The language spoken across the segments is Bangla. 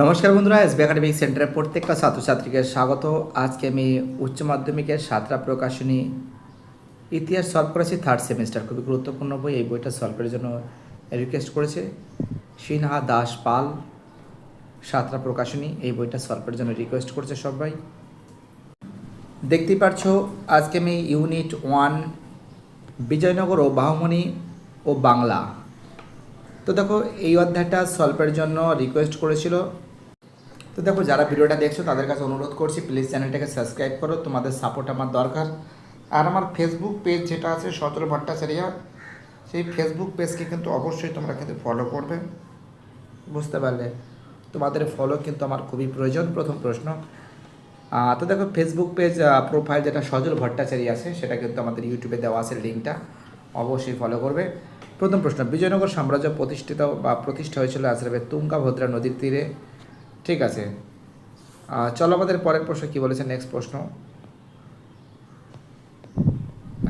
নমস্কার বন্ধুরা এসবি একাডেমিক সেন্টারের প্রত্যেকটা ছাত্রছাত্রীকে স্বাগত। আজকে আমি উচ্চ মাধ্যমিকের সাতটা প্রকাশনী, ইতিহাস সলভ করেছি থার্ড সেমিস্টার খুবই গুরুত্বপূর্ণ বই, এই বইটা সলভ করার জন্য রিকোয়েস্ট করেছে। সিনহা দাস পাল, সাতটা প্রকাশনী, এই বইটা সলভ করার জন্য রিকোয়েস্ট করেছে সবাই। দেখতেই পারছ, আজকে আমি ইউনিট ওয়ান বিজয়নগর ও বাহুমণি ও বাংলা। তো দেখো, এই অধ্যায়টা সলভের জন্য রিকোয়েস্ট করেছিল। তো দেখো, যারা ভিডিওটা দেখছ, তাদের কাছে অনুরোধ করছি প্লিজ চ্যানেলটাকে সাবস্ক্রাইব করো। তোমাদের সাপোর্ট আমার দরকার। আর আমার ফেসবুক পেজ যেটা আছে সচল ভট্টাচারিয়া, সেই ফেসবুক পেজকে কিন্তু অবশ্যই তোমরা কিন্তু ফলো করবে। বুঝতে পারলে? তোমাদের ফলো কিন্তু আমার খুবই প্রয়োজন, প্রথম প্রশ্ন। তো দেখো ফেসবুক পেজ প্রোফাইল যেটা সজল ভট্টাচারী আছে, সেটা কিন্তু আমাদের ইউটিউবে দেওয়া আছে লিঙ্কটা অবশ্যই ফলো করবে। প্রথম প্রশ্ন, বিজয়নগর সাম্রাজ্য প্রতিষ্ঠিত বা প্রতিষ্ঠা হয়েছিল আসলে তুঙ্গাভদ্রা নদীর তীরে। ঠিক আছে। চলো আমাদের পরের প্রশ্ন কি বলেছে? নেক্সট প্রশ্ন।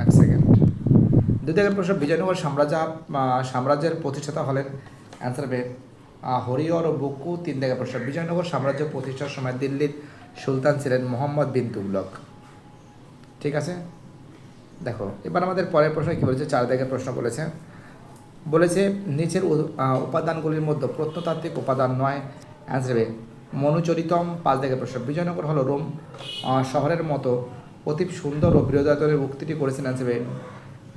এক সেকেন্ড দ্বিতীয় প্রশ্ন, বিজয়নগর সাম্রাজ্য সাম্রাজ্যের প্রতিষ্ঠাতা হলেন অ্যান্সার হবে হরিহর ও বকু। তিন জায়গায় প্রশ্ন, বিজয়নগর সাম্রাজ্য প্রতিষ্ঠার সময় দিল্লির সুলতান ছিলেন মোহাম্মদ বিন তুগলক। ঠিক আছে? দেখো, এবার আমাদের পরের প্রশ্ন কী বলেছে? চার দাগের প্রশ্ন বলেছে। বলেছে, নিচের উপাদানগুলির মধ্যে প্রত্নতাত্ত্বিক উপাদান নয়। অ্যান্সার হবে মনুচরিতম পাঁচ দাগের প্রশ্ন। বিজয়নগর হলো রোম শহরের মতো অতি সুন্দর ও বৃহদায়তনের উক্তিটি করেছেন অ্যান্সার হবে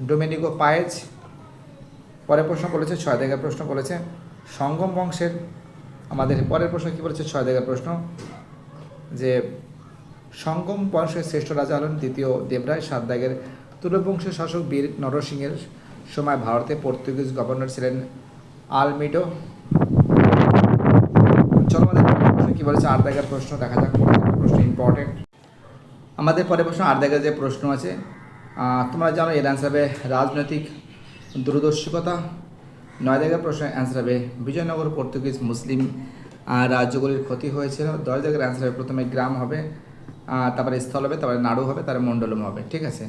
ডোমেনিগো পায়েজ পরের প্রশ্ন করেছে ছয় দাগের প্রশ্ন বলেছে, সঙ্গম বংশের আমাদের পরের প্রশ্ন কী বলেছে, ছয় দাগের প্রশ্ন, যে, সঙ্গম বংশের শ্রেষ্ঠ রাজা হলেন দ্বিতীয় দেবরায়, সাত দাগের তুলবংশের শাসক বীর নরসিংহের সময় ভারতে পর্তুগিজ গভর্নর ছিলেন আলমিডো। কী বলেছে? আট দাগের প্রশ্ন, দেখা যাক, প্রশ্ন ইম্পর্টেন্ট আমাদের পরে প্রশ্ন আট দাগের যে প্রশ্ন আছে তোমরা জানো এর অ্যান্সার হবে রাজনৈতিক দূরদর্শিকতা নয় দাগের প্রশ্ন অ্যান্সার হবে বিজয়নগর পর্তুগিজ মুসলিম রাজ্যগুলির ক্ষতি হয়েছিল। দশ দাগের অ্যান্সার হবে প্রথমে গ্রাম হবে তারপরে স্থল হবে, তারপরে নাড়ু হবে, তারপরে মণ্ডলম হবে, ঠিক আছে?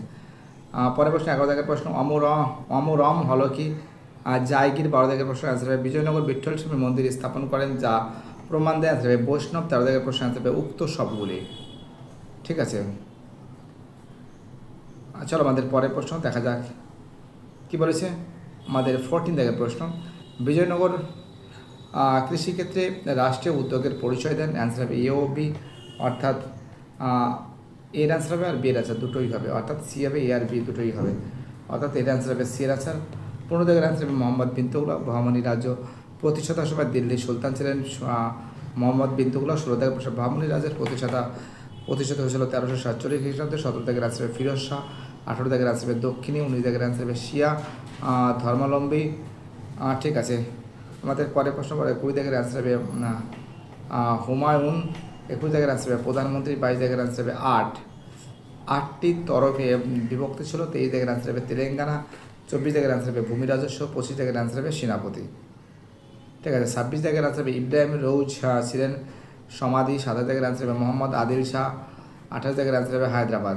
পরের প্রশ্ন এগারো দাগের প্রশ্ন, অমর অমরম হলো কি? জায়গির বারো দাগের প্রশ্ন অ্যান্সার হবে বিজয়নগর বিঠ্ঠল স্বামী মন্দির স্থাপন করেন, যা প্রমাণ দেয় অ্যান্সার হবে বৈষ্ণব, তেরো দাগের প্রশ্ন অ্যান্সার হবে উক্ত সবগুলি। ঠিক আছে? চলো আমাদের পরের প্রশ্ন, দেখা যাক। কি বলেছে? আমাদের ফোরটিন দাগের প্রশ্ন। বিজয়নগর কৃষিক্ষেত্রে রাষ্ট্রীয় উদ্যোগের পরিচয় দেন অ্যান্সার হবে এ অর্থাৎ এর অ্যান্সার হবে আর বি এর অ্যান্সার দুটোই হবে। অর্থাৎ সি হবে এ আর বি দুটোই হবে। অর্থাৎ এর অ্যান্সার হবে সি এর অ্যান্সার পনেরো দাগের অ্যান্সার হবে মোহাম্মদ বিন তুগলক রাজ্য প্রতিষ্ঠাতা সময় দিল্লির সুলতান ছিলেন মোহাম্মদ বিন তুগলক ষোলো দাগের প্রশ্ন রাজ্যের প্রতিষ্ঠাতা, প্রতিষ্ঠিত হয়েছিল তেরোশো সাতচল্লিশ খ্রিস্টাব্দে। সতেরো দাগের অ্যান্সার হবে ফিরোজ শাহ আঠেরো দাগের অ্যান্সার হবে দক্ষিণী উনিশ দাগের অ্যান্সার হবে শিয়া ধর্মাবলম্বী। ঠিক আছে। আমাদের পরে প্রশ্ন করে কুড়ি দাগের অ্যান্সার হবে হুমায়ুন একুশ দাগের অ্যান্সার হবে প্রধানমন্ত্রী বাইশ দাগের অ্যান্সার হবে আট আটটি তরফে বিভক্ত ছিল তেইশ জায়গার অ্যান্সার হবে তেলেঙ্গানা চব্বিশ দাগের অ্যান্সার হবে ভূমি রাজস্ব পঁচিশ দাগের অ্যান্সার হবে সেনাপতি ঠিক আছে ছাব্বিশ দাগের অ্যান্সার হবে ইব্রাহিম রৌজ শাহ ছিলেন সমাধি সাতাশ দাগের অ্যান্সার হবে মোহাম্মদ আদিল শাহ আঠাশ জায়গার অ্যান্সার হবে হায়দ্রাবাদ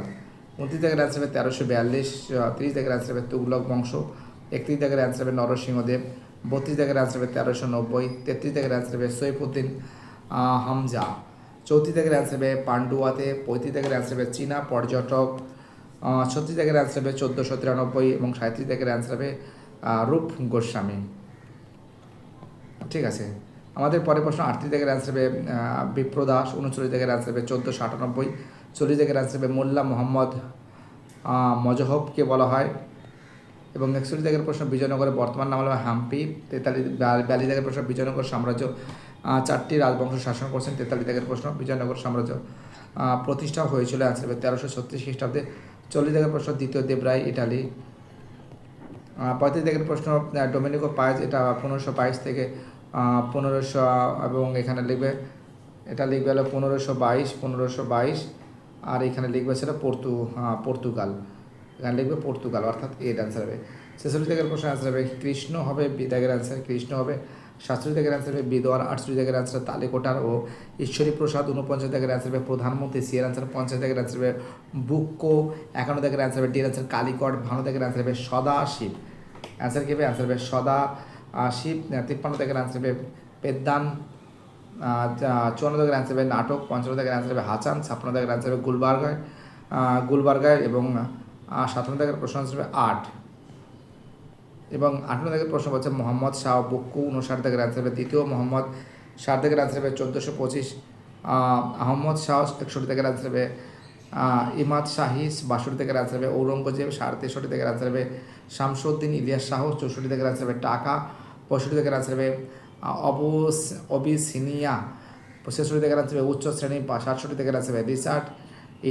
উনত্রিশ দাগের অ্যান্সার হবে তেরোশো বিয়াল্লিশ তিরিশ দাগের অ্যান্সার হবে তুগলক বংশ একত্রিশ জায়গার অ্যান্সার হবে নরসিংহদেব বত্রিশ জায়গার অ্যান্সার হবে তেরোশো নব্বই তেত্রিশ জায়গার অ্যান্সার হবে সৈফুদ্দিন হামজা চৌত্রিশ দাগের অ্যান্সার হবে পান্ডুয়াতে পঁয়ত্রিশ দাগের অ্যান্সার হবে চীনা পর্যটক ছত্রিশ দাগের অ্যান্সার হবে চোদ্দোশো তিরানব্বই এবং সাঁত্রিশ দাগের অ্যান্সার হবে রূপ গোস্বামী। ঠিক আছে? আমাদের পরের প্রশ্ন, আটত্রিশ দাগের অ্যান্সার হবে বিপ্রদাস উনচল্লিশ দাগের অ্যান্সার হবে চোদ্দোশো আটানব্বই, চল্লিশ দাগের অ্যান্সার হবে মোল্লা মোহাম্মদ মজহবকে বলা হয়। এবং একচল্লিশ দাগের প্রশ্ন বিজয়নগরের বর্তমান নাম হলো হাম্পি, তেতাল্লিশ, বিয়াল্লিশ দাগের প্রশ্ন, বিজয়নগর সাম্রাজ্য চারটি রাজবংশ শাসন করছেন, তেতাল্লিশ দাগের প্রশ্ন, বিজয়নগর সাম্রাজ্য প্রতিষ্ঠা হয়েছিল অ্যান্সার হবে তেরোশো ছত্রিশ খ্রিস্টাব্দে। চল্লিশ দাগের প্রশ্ন, দ্বিতীয় দেবরায়, ইটালি। পঁয়ত্রিশ দাগের প্রশ্ন ডোমিনিকো পায়েজ এটা পনেরোশো বাইশ থেকে পনেরোশো, এবং এখানে লিখবে, এটা লিখবে হলো পনেরোশো বাইশ পনেরোশো বাইশ, আর এখানে লিখবে সেটা পর্তু পর্তুগাল। এখানে লিখবে পর্তুগাল, অর্থাৎ এর অ্যান্সার হবে ছেচল্লিশ দাগের প্রশ্ন অ্যান্সার হবে কৃষ্ণ হবে বিদাগের অ্যান্সার কৃষ্ণ হবে সাতচল্লিশ দাগের অ্যান্সার হবে বিদোয়ার আটচল্লিশ দাগের অ্যান্সার তালেকোটার ও ঈশ্বরী প্রসাদ উনপঞ্চাশ দাগের অ্যান্সার হবে প্রধানমন্ত্রী সিয়ের অ্যান্সার পঞ্চাশ দাগের অ্যান্সার হবে বুক্কো একান্ন দাগের অ্যান্সার হবে ডির অ্যান্সার কালিকট ভানু দাগের অ্যান্সার হবে সদাশিব অ্যান্সার কী হবে অ্যান্সার হবে সদা শিব তিপ্পান্ন দাগের অ্যান্সার হবে পেদ্দান চুয়ান্ন দাগের অ্যান্সার হবে নাটক পঞ্চান্ন দাগের অ্যান্সার হবে হাচান ছাপ্পান্ন দাগের অ্যান্সার হবে গুলবার্গায় গুলবার্গায় এবং সাতান্ন দাগের প্রশ্ন answer হবে আট এবং আঠান্ন দাগের প্রশ্ন হচ্ছে মোহাম্মদ শাহ বক্কু উনষাট দাগের অ্যান্সার হবে দ্বিতীয় মোহাম্মদ ষাট দাগের অ্যান্সার হবে চোদ্দোশো পঁচিশ আহম্মদ শাহ একষট্টি দাগের অ্যান্সার হবে ইমাদ শাহিস বাষট্টি দাগের অ্যান্সার হবে ঔরঙ্গজেব সাড়ে তেষট্টি দাগের অ্যান্সার হবে শামসুদ্দিন ইলিয়াস শাহ চৌষট্টি দাগের অ্যান্সার হবে টাকা পঁয়ষট্টি দাগের অ্যান্সার হবে অবস অবিসিনিয়া ছেষট্টি দাগের অ্যান্সার হবে উচ্চ শ্রেণি সাতষট্টি দাগের অ্যান্সার হবে রিচার্ড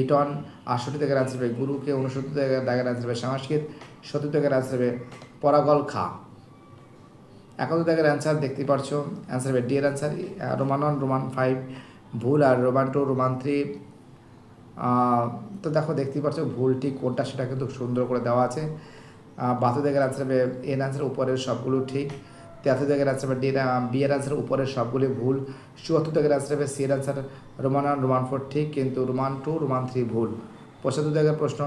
ইটন আটষট্টি দাগের অ্যান্সার হবে গুরুকে উনসত্তর দাগের দাগের অ্যান্সার হবে সংস্কৃত সত্তর দাগের অ্যান্সার হবে পরাগল খা। একাত্তর দাগের অ্যান্সার দেখতে পারছ। অ্যান্সার হবে ডি এর answer Roman one Roman five ভুল আর রোমান টু রোমান থ্রি তো দেখো, দেখতেই পাচ্ছ ভুলটি কোনটা সেটা কিন্তু সুন্দর করে দেওয়া আছে। বাহাত্তর দাগের অ্যান্সার হবে এর অ্যান্সার উপরের সবগুলো ঠিক। তিয়াত্তর দাগের অ্যান্সার হবে ডি বি এর অ্যান্সার উপরের সবগুলি ভুল। চুয়াত্তর দাগের অ্যান্সার হবে সি এর answer Roman one Roman four ঠিক, কিন্তু রোমান টু রোমান থ্রি ভুল। পঁচাত্তর দাগের প্রশ্ন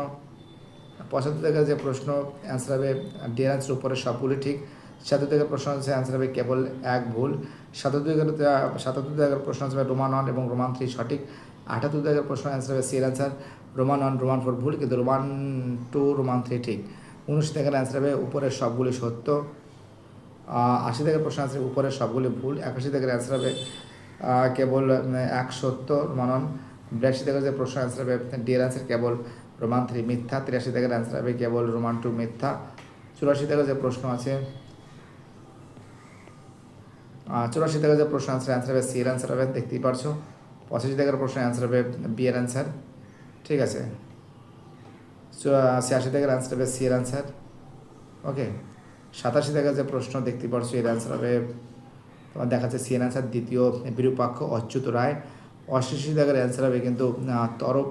পঁচাত্তর দাগের যে প্রশ্ন অ্যান্সার হবে ডি এর অ্যান্সার উপরের সবগুলি ঠিক। সাতাত্তর দাগের প্রশ্ন আছে অ্যান্সার হবে কেবল এক ভুল। সাতাত্তর সাতাত্তর দাগের প্রশ্ন হবে রোমান ওয়ান এবং রোমান থ্রি সঠিক। আটাত্তর দাগের প্রশ্ন অ্যান্সার হবে সি এর answer Roman one Roman four ভুল, কিন্তু রোমান টু রোমান থ্রি ঠিক। উনিশ দাগের অ্যান্সার হবে উপরের সবগুলি সত্য। আশি দাগের প্রশ্ন হবে উপরের সবগুলি ভুল। একাশি দাগের অ্যান্সার হবে কেবল এক সত্য রোমান ওয়ান বিরাশি দাগের যে প্রশ্ন অ্যান্সার হবে ডি এর অ্যান্সার কেবল রোমান থ্রি মিথ্যা তিরাশি দাগের অ্যান্সার হবে কেবল রোমান টু মিথ্যা। চুরাশি দাগের যে প্রশ্ন আছে চুরাশি দাগের যে প্রশ্ন অ্যান্সার অ্যান্সার হবে সি এর অ্যান্সার হবে, দেখতেই পারছ। পঁচাশি দাগের প্রশ্ন অ্যান্সার হবে বি এর অ্যান্সার ঠিক আছে? ছিয়াশি দাগের অ্যান্সার হবে সি এর অ্যান্সার ওকে সাতাশি দাগের যে প্রশ্ন দেখতে পারছ, এর অ্যান্সার হবে, তোমার দেখাচ্ছে সি এর অ্যান্সার দ্বিতীয় বিরূপাক্ষ অচ্যুত রায়। অষ্টাশি দাগের অ্যান্সার হবে কিন্তু তরফ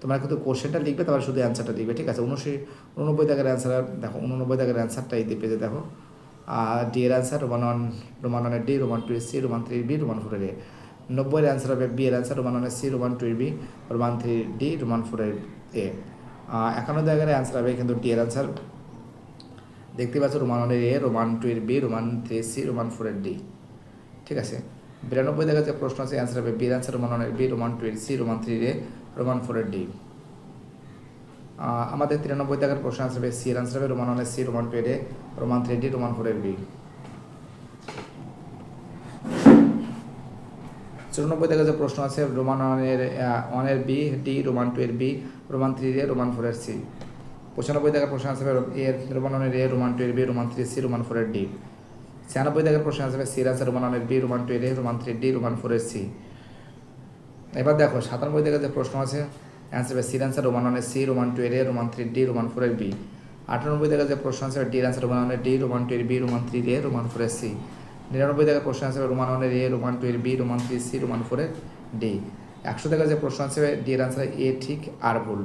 তোমরা কিন্তু কোশ্চেনটা লিখবে, তারপরে শুধু অ্যান্সারটা লিখবে ঠিক আছে? উনশি উননব্বই দাগের অ্যান্সার দেখো, উননব্বই দাগের অ্যান্সারটা এই পেজে দেখো আর ডি এর অ্যান্সার রোমান ওয়ান রোমান ওয়ানের D Roman two C Roman three B Roman ফোরের এ নব্বইয়ের অ্যান্সার হবে বি এর অ্যান্সার রোমান ওয়ানের C Roman two B Roman three D Roman ফোরের এ একান্ন জায়গার অ্যান্সার হবে কিন্তু ডি এর অ্যান্সার দেখতে পাচ্ছ রোমান ওয়ানের A Roman two B Roman three C Roman ফোরের ডি ঠিক আছে? বিরানব্বই জায়গায় যে প্রশ্ন আছে অ্যান্সার হবে বি এর অ্যান্সার রোমান ওয়ানের B Roman two C Roman three A Roman ফোরের ডি আমাদের তিরানব্বই টাকার প্রশ্ন আনসার হবে সি এর আনসার হবে রোমান ওয়ানের সি রোমান টু এর A roman three D roman four এর বি চুরানব্বই দাগের যে প্রশ্ন আছে রোমান ওয়ানের ওয়ানের বি ডি রোমান টু এর B roman three A roman ফোরের সি পঁচানব্বই দাগের প্রশ্ন আছে এর রোমান ওয়ানের এ রোমান টু এর B roman three C roman four এর ডি ছিয়ানব্বই দাগের প্রশ্ন আসবে সি এর আনসার রোমান ওয়ানের বি রোমান টু এর A roman three D roman four এর সি এবার দেখো সাতানব্বই থেকে যে প্রশ্ন আছে অ্যান্সার হবে সির অ্যান্সার রোমান ওয়ানের সি রোমান টু এর A Roman three D Roman four এর বি। আটানব্বই থেকে যে প্রশ্ন আছে, ডি অ্যান্সার রোমান ওয়ানের ডি রোমান টু এর B Roman three A Roman four এর সি। নিরানব্বই থেকে প্রশ্ন আছে রোমান ওয়ানের এ রোমান টু এর B Roman three C Roman four এর ডি। একশো থেকে যে প্রশ্ন আছে, ডি এর অ্যান্সার এ, ঠিক, আর ভুল।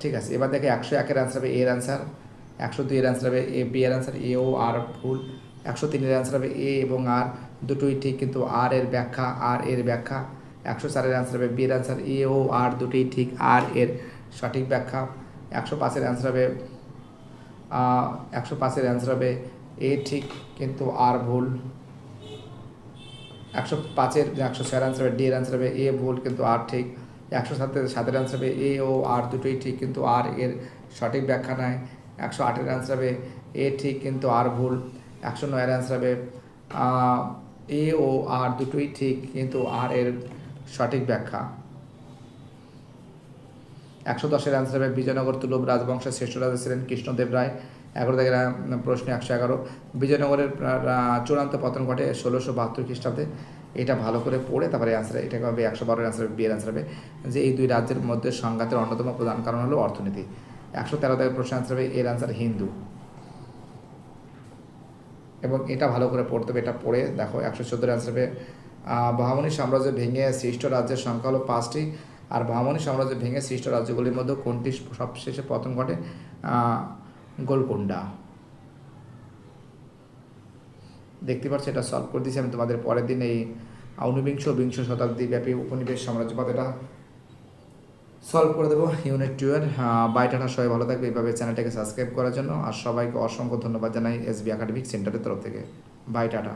ঠিক আছে, এবার দেখে একশো একের অ্যান্সার হবে এর অ্যান্সার একশো দুই এর অ্যান্সার হবে এ, বি এর অ্যান্সার এ ও, আর ভুল। একশো তিনের অ্যান্সার হবে এ এবং আর, দুটোই ঠিক, কিন্তু আর এর ব্যাখ্যা, আর এর ব্যাখ্যা একশো চারের অ্যান্সার হবে বি এর অ্যান্সার এ, ও, আর দুটোই ঠিক, আর এর সঠিক ব্যাখ্যা। একশো পাঁচের অ্যান্সার হবে একশো পাঁচের অ্যান্সার হবে, এ ঠিক, কিন্তু আর ভুল। একশো পাঁচের, একশো ছয়ের অ্যান্সার হবে, ডি এর অ্যান্সার হবে, এ ভুল, কিন্তু আর ঠিক। একশো সাতের সাতের অ্যান্সার হবে, এ, ও, আর দুটোই ঠিক, কিন্তু আর এর সঠিক ব্যাখ্যা নয় একশো আটের অ্যান্সার হবে, এ ঠিক, কিন্তু আর ভুল। একশো নয়ের অ্যান্সার হবে এ, ও, আর দুটোই ঠিক, কিন্তু আর এর সঠিক ব্যাখ্যা। একশো দশের অ্যান্সার হবে, বিজয়নগর তুলব রাজবংশের শ্রেষ্ঠ রাজা ছিলেন কৃষ্ণদেব রায়। এগারো থেকে প্রশ্ন একশো এগারো। বিজয়নগরের চূড়ান্ত পতন ঘটে ষোলোশো বাহাত্তর খ্রিস্টাব্দে। এটা ভালো করে পড়ে, তারপরে অ্যান্সার এটাকে হবে একশো বারোর অ্যান্সার হবে বিয়ের অ্যান্সার হবে। যে এই দুই রাজ্যের মধ্যে সংঘাতের অন্যতম প্রধান কারণ হলো অর্থনীতি। একশো তেরো থেকে প্রশ্ন অ্যান্সার হবে, এর অ্যান্সার হিন্দু। এবং এটা ভালো করে পড়তে হবে, এটা পড়ে দেখো, একশো চোদ্দোর অ্যান্সার হবে বাহামনি সাম্রাজ্য ভেঙে সৃষ্ট রাজ্যের সংখ্যা হলো পাঁচটি। আর বাহামনি সাম্রাজ্য ভেঙে সৃষ্ট রাজ্যগুলির মধ্যে কোনটি সবশেষে প্রথম ঘটে? গোলকুন্ডা দেখতে পাচ্ছ, এটা সলভ করে দিয়েছি আমি তোমাদের পরের দিন এই ঊনবিংশ বিংশ শতাব্দী ব্যাপী উপনিবেশ সাম্রাজ্যবাদ এটা সলভ করে দেবো। ইউনিট টু এর। বাইটাটা সবাই ভালো থাকবে। এইভাবে চ্যানেলটাকে সাবস্ক্রাইব করার জন্য। আর সবাইকে অসংখ্য ধন্যবাদ জানাই এসবি একাডেমিক সেন্টারের তরফ থেকে। Bye tata.